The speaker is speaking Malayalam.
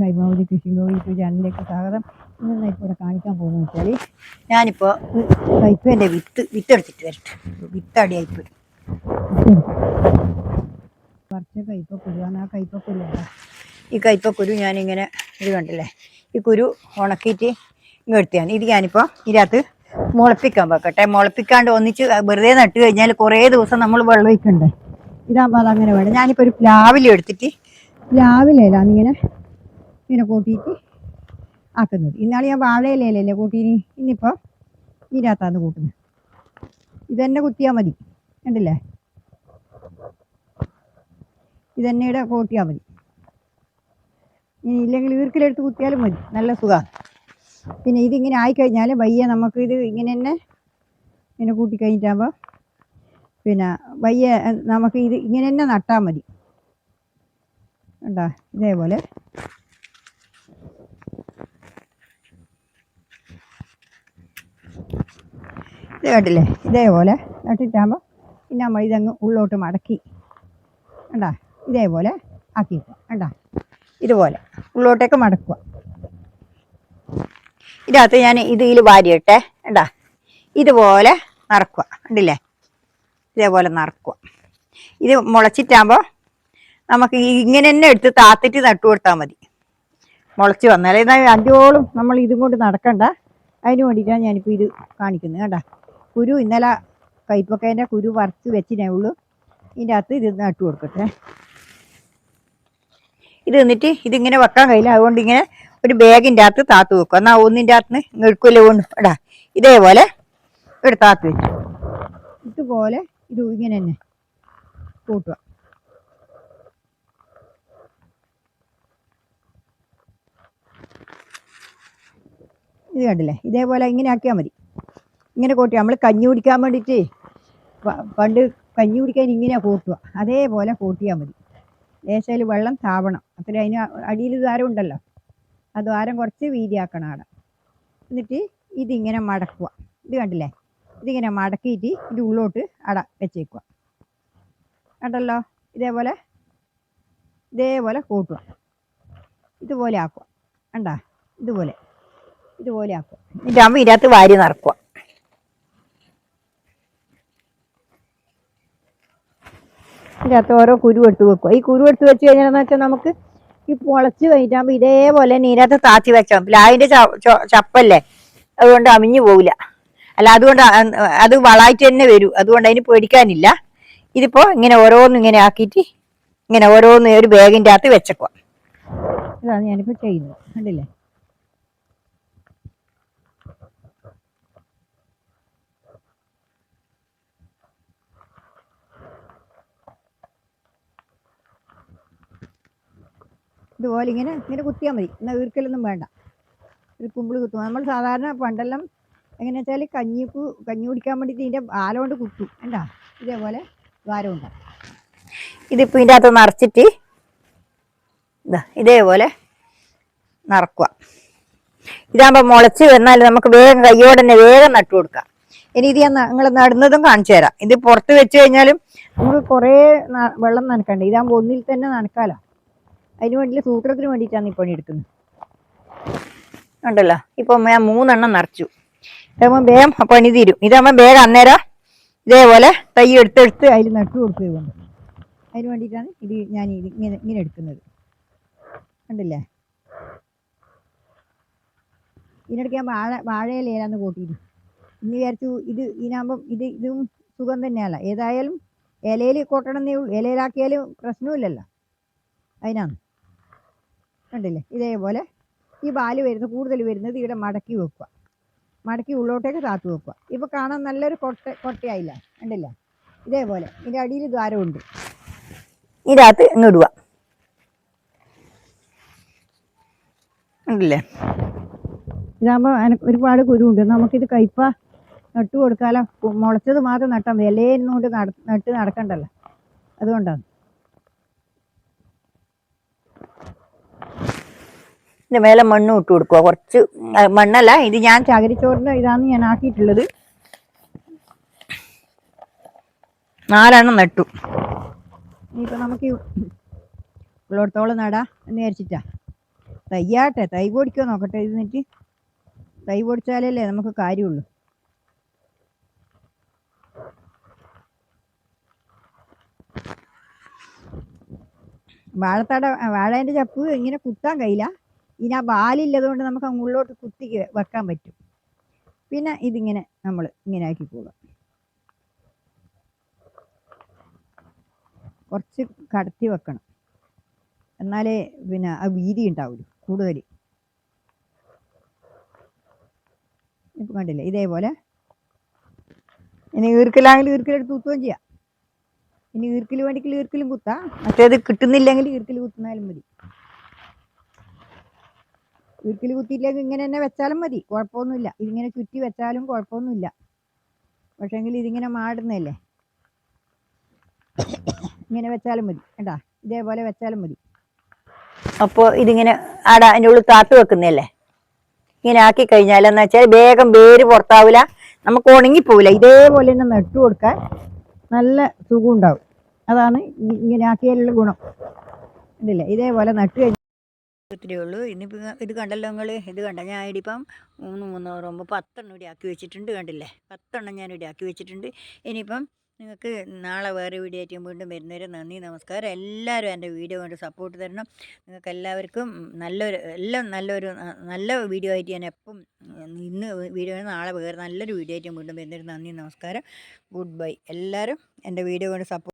ഹൈമാവതി കൃഷി യൂട്യൂബ് ചാനലിലേക്ക് സ്വാഗതം. ഇന്ന് ഇപ്പോൾ ഇവിടെ കാണിക്കാൻ പോകുന്നത് വെച്ചാൽ ഞാനിപ്പോൾ കയ്പേന്റെ വിത്ത് വിത്തെടുത്തിട്ട് വരട്ടെ. വിത്തടിയായിപ്പോയി കുറച്ച് കയ്പക്കുരുവാണ് ആ കയ്പക്കുരുവാണ് ഈ കയ്പക്കുരു ഞാനിങ്ങനെ ഇത് കണ്ടില്ലേ? ഈ കുരു ഉണക്കിയിട്ട് ഇങ്ങ് എടുത്തതാണ്. ഇത് ഞാനിപ്പോൾ ഇതിനകത്ത് മുളപ്പിക്കാൻ വെക്കട്ടെ. മുളപ്പിക്കാണ്ട് ഒന്നിച്ച് വെറുതെ നട്ട് കഴിഞ്ഞാൽ കുറേ ദിവസം നമ്മൾ വെള്ളം ഒഴിക്കണ്ടേ? ഇതാകുമ്പോൾ അതങ്ങനെ വേണം. ഞാനിപ്പോൾ ഒരു പ്ലാവിൽ എടുത്തിട്ട് ഇങ്ങനെ ഇങ്ങനെ കൂട്ടിയിട്ട് ആക്കുന്നത്. ഇന്നാൾ ഞാൻ വാഴയിലല്ലേ കൂട്ടീനി ഇന്നിപ്പോൾ ഇതിനകത്താണ് കൂട്ടുന്നത്. ഇതന്നെ കുത്തിയാൽ മതി. കണ്ടില്ലേ? ഇതന്നെ ഇവിടെ കൂട്ടിയാൽ മതി. ഇനി ഇല്ലെങ്കിൽ ഈർക്കിലെടുത്ത് കുത്തിയാലും മതി. നല്ല സുഖമാണ് പിന്നെ ഇതിങ്ങനെ ആയിക്കഴിഞ്ഞാൽ വയ്യ നമുക്ക് ഇത് ഇങ്ങനെ തന്നെ ഇങ്ങനെ കൂട്ടി കഴിഞ്ഞിട്ടാകുമ്പോൾ പിന്നെ വയ്യ നമുക്ക് ഇത് ഇങ്ങനെ തന്നെ നട്ടാൽ മതി. കണ്ടാ? ഇതേപോലെ. ഇത് കണ്ടില്ലേ? ഇതേപോലെ നട്ടിട്ടാകുമ്പോൾ പിന്നെ നമ്മൾ ഇതങ്ങ് ഉള്ളോട്ട് മടക്കി. കണ്ടാ? ഇതേപോലെ ആക്കി വെക്കുക കണ്ടാ? ഇതുപോലെ ഉള്ളോട്ടേക്ക് മടക്കുക. ഇതിനകത്ത് ഞാൻ ഇതിൽ വാരിയിട്ടെ. കണ്ടാ? ഇതുപോലെ നറക്കുക. കണ്ടില്ലേ? ഇതേപോലെ നറക്കുക. ഇത് മുളച്ചിട്ടാകുമ്പോൾ നമുക്ക് ഇങ്ങനെ തന്നെ എടുത്ത് താത്തിട്ട് നട്ടു കൊടുത്താൽ മതി. മുളച്ച് എന്നാൽ അഞ്ചോളം നമ്മൾ ഇതും കൊണ്ട് നടക്കണ്ട. അതിന് വേണ്ടിയിട്ടാണ് ഞാനിപ്പോൾ ഇത് കാണിക്കുന്നത്. കണ്ട? കുരു ഇന്നലെ കൈപ്പക്കേന്റെ കുരു വറുത്ത് വെച്ചിനേ ഉള്ളൂ. ഇതിന്റെ അകത്ത് ഇത് നട്ടു കൊടുക്കട്ടെ. ഇത് എന്നിട്ട് ഇതിങ്ങനെ വെക്കാൻ കഴിയില്ല. അതുകൊണ്ട് ഇങ്ങനെ ഒരു ബാഗിന്റെ അകത്ത് താത്ത് വെക്കും. എന്നാൽ ഒന്നിന്റെ അകത്ത് എടുക്കില്ല ഇടാ ഇതേപോലെ ഇവിടെ താത്ത് വെച്ചു. ഇതുപോലെ ഇത് ഇങ്ങനെ തന്നെ കൂട്ടുക. ഇത് കണ്ടില്ലേ? ഇതേപോലെ ഇങ്ങനെ ആക്കിയാൽ മതി. ഇങ്ങനെ കൂട്ടി നമ്മൾ കഞ്ഞി കുടിക്കാൻ വേണ്ടിയിട്ട് പണ്ട് കഞ്ഞി കുടിക്കാൻ ഇങ്ങനെ കൂട്ടുക. അതേപോലെ കൂട്ടിയാൽ മതി. ലേശയിൽ വെള്ളം താവണം. അത്ര അതിന് അടിയിൽ ദ്വാരം ഉണ്ടല്ലോ. ആ ദ്വാരം കുറച്ച് വീതിയാക്കണം അവിടെ. എന്നിട്ട് ഇതിങ്ങനെ മടക്കുക. ഇത് കണ്ടില്ലേ? ഇതിങ്ങനെ മടക്കിയിട്ട് ഇത് ഉള്ളോട്ട് അട വെച്ചേക്കുക. കണ്ടല്ലോ? ഇതേപോലെ ഇതേപോലെ കൂട്ടുക. ഇതുപോലെ ആക്കുക. കണ്ടാ? ഇതുപോലെ. ഇതുപോലെ ആക്കുക. എന്നിട്ടാകുമ്പോൾ ഇതിനകത്ത് വാരി നിറക്കുക. ഇതിനകത്ത് ഓരോ കുരു എടുത്ത് വെക്കുക ഈ കുരു എടുത്ത് വെച്ച് കഴിഞ്ഞാൽ വെച്ചാൽ നമുക്ക് ഈ പൊളച്ച് കഴിഞ്ഞാകുമ്പോൾ ഇതേപോലെ തന്നെ ഇതിനകത്ത് താത്തി വെച്ചാൽ പ്ലാവിന്റെ ചപ്പല്ലേ? അതുകൊണ്ട് അമിഞ്ഞു പോവില്ല. അല്ല അതുകൊണ്ട് അത് വളായിട്ട് തന്നെ വരും. അതുകൊണ്ട് അതിന് പേടിക്കാനില്ല. ഇതിപ്പോ ഇങ്ങനെ ഓരോന്നും ഇങ്ങനെ ആക്കിയിട്ട് ഇങ്ങനെ ഓരോന്ന് ഒരു ബാഗിന്റെ അകത്ത് വെച്ചേക്കുക ഇതാണ് ഞാനിപ്പോൾ ചെയ്യുന്നത്. കണ്ടില്ലേ? ഇതുപോലെ ഇങ്ങനെ ഇങ്ങനെ കുത്തിയാൽ മതി. എന്നാൽ ഈർക്കലൊന്നും വേണ്ട. ഒരു കുമ്പിൾ കുത്തും. നമ്മൾ സാധാരണ പണ്ടെല്ലാം എങ്ങനെ വെച്ചാൽ കഞ്ഞിക്ക് കഞ്ഞി കുടിക്കാൻ വേണ്ടിയിട്ട് ഇതിന്റെ കൊണ്ട് കുത്തും. എന്താ ഇതേപോലെ ദ്വാരമുണ്ട് ഇതിപ്പോൾ ഇതിന്റെ അകത്ത് നിറച്ചിട്ട് ഇതാ ഇതേപോലെ നിറക്കുക. ഇതാകുമ്പോൾ മുളച്ച് വന്നാൽ നമുക്ക് വേഗം കയ്യോടെ തന്നെ വേഗം നട്ടു കൊടുക്കാം. ഇനി ഇത് ഞാൻ നിങ്ങൾ നടുന്നതും കാണിച്ചു തരാം. ഇത് പുറത്ത് വെച്ച് കഴിഞ്ഞാലും നമുക്ക് കുറേ വെള്ളം നനക്കണ്ട? ഇതാകുമ്പോൾ ഒന്നിൽ തന്നെ നനക്കാലോ? അതിന് വേണ്ടി സൂത്രത്തിന് വേണ്ടിയിട്ടാണ് ഈ പണി എടുക്കുന്നത്. ഉണ്ടല്ലോ. ഇപ്പം ഞാൻ മൂന്നെണ്ണം നിറച്ചു. ഇതാകുമ്പോൾ വേഗം പണി തീരും. ഇതാകുമ്പോൾ വേഗം അന്നേരം ഇതേപോലെ തൈ എടുത്തെടുത്ത് അതിൽ നട്ടു കൊടുക്കുക കൊണ്ട് അതിന് വേണ്ടിയിട്ടാണ് ഇത് ഞാൻ ഇത് ഇങ്ങനെ ഇങ്ങനെ എടുക്കുന്നത്. കണ്ടില്ലേ? ഇതിനിടയ്ക്ക് ഞാൻ വാഴ വാഴയിലേലാന്ന് കൂട്ടിയിരുന്നു. ഇന്ന് വിചാരിച്ചു ഇത് ഇതിനാകുമ്പം ഇത് ഇതും സുഖം തന്നെയല്ല. ഏതായാലും ഇലയിൽ കൊട്ടണമെന്നേ ഉള്ളൂ. ഇലയിലാക്കിയാലും പ്രശ്നമില്ലല്ലോ. അതിനാണ് കണ്ടില്ലേ? ഇതേപോലെ ഈ ബാൽ വരുന്നത് കൂടുതൽ വരുന്നത് ഇവിടെ മടക്കി വെക്കുക. മടക്കി ഉള്ളോട്ടേക്ക് താത്തു വെക്കുക. ഇപ്പോൾ കാണാൻ നല്ലൊരു കൊട്ട കൊട്ടയായില്ല? കണ്ടില്ല? ഇതേപോലെ. ഇതിന്റെ അടിയിൽ ദ്വാരമുണ്ട് ഇതിനകത്ത് ഇങ്ങിടുക ഉണ്ടല്ലേ ഇതാകുമ്പോൾ ഒരുപാട് കുരുണ്ട് നമുക്കിത് കയ്പ നട്ടു കൊടുക്കാലോ. മുളച്ചത് മാത്രം നട്ടാൽ മതി. ഇലയിരുന്നുകൊണ്ട് നട നട്ട് നടക്കണ്ടല്ലോ. അതുകൊണ്ടാണ്. ഇതിന്റെ മേലെ മണ്ണ് ഇട്ട് കൊടുക്കുക കുറച്ച് മണ്ണല്ല ഇത് ഞാൻ ചകരിച്ചോറിന്റെ ഇതാന്ന് ഞാൻ ആക്കിയിട്ടുള്ളത്. നാലെണ്ണം നട്ടു. ഇനിയിപ്പോൾ നമുക്ക് ഉള്ളിടത്തോളം നടാ എന്ന് വിചാരിച്ചിട്ടാ. തയ്യാട്ടെ തൈ പൊടിക്കോ നോക്കട്ടെ ഇരുന്നിട്ട്. തൈ പൊടിച്ചാലല്ലേ നമുക്ക് കാര്യമുള്ളൂ. വാഴത്തട വാഴേന്റെ ചപ്പ് ഇങ്ങനെ കുത്താൻ കഴിയില്ല. ഇനി ആ വാലില്ലതുകൊണ്ട് നമുക്ക് അങ്ങ് ഉള്ളോട്ട് കുത്തി വെക്കാൻ പറ്റും. പിന്നെ ഇതിങ്ങനെ നമ്മൾ ഇങ്ങനെ ആക്കി പോകാം കുറച്ച് കടത്തി വെക്കണം. എന്നാലേ പിന്നെ ആ വീതി ഉണ്ടാവുള്ളൂ കൂടുതൽ ഇപ്പം കണ്ടില്ലേ? ഇതേപോലെ. ഇനി ഈർക്കലാണെങ്കിൽ ഈർക്കലെടുത്ത് കുത്തുകയും ചെയ്യാം. ഇനി ഈർക്കിൽ വേണ്ടിക്കിൽ ഈർക്കിലും കുത്താം. മറ്റേത് കിട്ടുന്നില്ലെങ്കിൽ ഈർക്കിൽ കുത്തുന്നാലും മതി. ഈർക്കിൽ കുത്തിയില്ലെങ്കിൽ ഇങ്ങനെ തന്നെ വെച്ചാലും മതി. കുഴപ്പമൊന്നുമില്ല. ഇതിങ്ങനെ ചുറ്റി വെച്ചാലും കുഴപ്പമൊന്നുമില്ല. പക്ഷേങ്കിൽ ഇതിങ്ങനെ മാടുന്നതല്ലേ? ഇങ്ങനെ വെച്ചാലും മതി. കേട്ടാ ഇതേപോലെ വെച്ചാലും മതി. അപ്പോൾ ഇതിങ്ങനെ ആടാ അതിന്റെ ഉള്ളിൽ താത്ത് വെക്കുന്നതല്ലേ? ഇങ്ങനെ ആക്കി കഴിഞ്ഞാൽ എന്ന് വെച്ചാൽ വേഗം വേര് പുറത്താവില്ല. നമുക്ക് ഉണങ്ങിപ്പോവില്ല. ഇതേപോലെ തന്നെ നട്ടു കൊടുക്കാൻ നല്ല സുഖം ഉണ്ടാവും. അതാണ് ഇങ്ങനെ ആക്കിയാലുള്ള ഗുണം. ഇതല്ലേ ഇതേപോലെ നട്ടു ഇത്രയേ ഉള്ളൂ. ഇന്നിപ്പോൾ ഇത് കണ്ടല്ലോ നിങ്ങൾ ഇത് കണ്ട ഞാൻ ഇടിപ്പം മൂന്ന് മൂന്നൂറ് മുമ്പ് പത്തെണ്ണം ഇവിടെ ആക്കി വെച്ചിട്ടുണ്ട് കണ്ടില്ലേ? പത്തെണ്ണം ഞാൻ ഇവിടെ ആക്കി വെച്ചിട്ടുണ്ട്. ഇനിയിപ്പം നിങ്ങൾക്ക് നാളെ വേറെ വീഡിയോ ആയിട്ട് വീണ്ടും വരുന്നവരെ നന്ദി നമസ്കാരം. എല്ലാവരും എന്റെ വീഡിയോ കൊണ്ട് സപ്പോർട്ട് തരണം. നിങ്ങൾക്ക് എല്ലാവർക്കും നല്ലൊരു എല്ലാം നല്ലൊരു നല്ല വീഡിയോ ആയിട്ട് ഞാൻ എപ്പം ഇന്ന് വീഡിയോ നാളെ വേറെ നല്ലൊരു വീഡിയോ ആയിട്ട് വീണ്ടും വരുന്നവരെ നന്ദി നമസ്കാരം. Good bye. എല്ലാവരും എന്റെ വീഡിയോ കൊണ്ട് സപ്പോർട്ട്